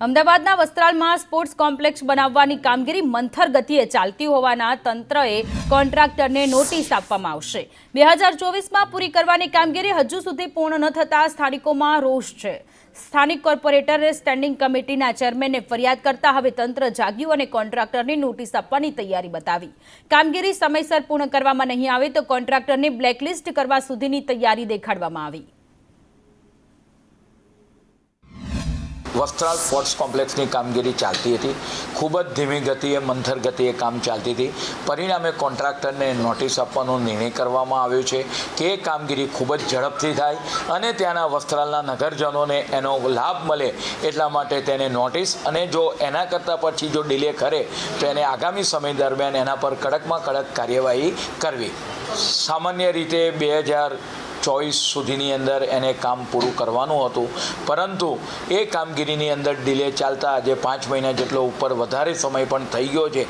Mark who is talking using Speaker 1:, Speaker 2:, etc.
Speaker 1: અમદાવાદના વસ્ત્રાલમાં sports complex બનાવવાની કામગીરી મંથર ગતિએ ચાલતી હોવાના તંત્રએ કોન્ટ્રાક્ટરને નોટિસ આપવામાં આવશે. બે હજાર ચોવીસમાં પૂરી કરવાની કામગીરી હજુ સુધી પૂર્ણ ન થતાં સ્થાનિકોમાં રોષ છે. સ્થાનિક કોર્પોરેટરે સ્ટેન્ડિંગ કમિટીના ચેરમેનને ફરિયાદ કરતા હવે તંત્ર જાગ્યું અને કોન્ટ્રાક્ટરને નોટિસ આપવાની તૈયારી બતાવી. કામગીરી સમયસર પૂર્ણ કરવામાં નહીં આવે તો કોન્ટ્રાક્ટરને બ્લેકલિસ્ટ કરવા સુધીની તૈયારી દેખાડવામાં આવી.
Speaker 2: વસ્ત્રાલ સ્પોર્ટ્સ કોમ્પ્લેક્સની કામગીરી ચાલતી હતી. ખૂબ જ ધીમી ગતિએ, મંથર ગતિએ કામ ચાલતી હતી. પરિણામે કોન્ટ્રાક્ટરને નોટિસ આપવાનો નિર્ણય કરવામાં આવ્યો છે કે એ કામગીરી ખૂબ જ ઝડપથી થાય અને ત્યાંના વસ્ત્રાલના નગરજનોને એનો લાભ મળે એટલા માટે તેને નોટિસ અને જો એના કરતાં પછી જો ડિલે કરે, તો એને આગામી સમય દરમિયાન એના પર કડકમાં કડક કાર્યવાહી કરવી. સામાન્ય રીતે બે હજાર ચોવીસ સુધીની અંદર એને કામ પૂરું કરવાનું હતું. પરંતુ એ કામગીરીની અંદર ડિલે ચાલતા આજે પાંચ મહિના જેટલો ઉપર વધારે સમય પણ થઈ ગયો છે.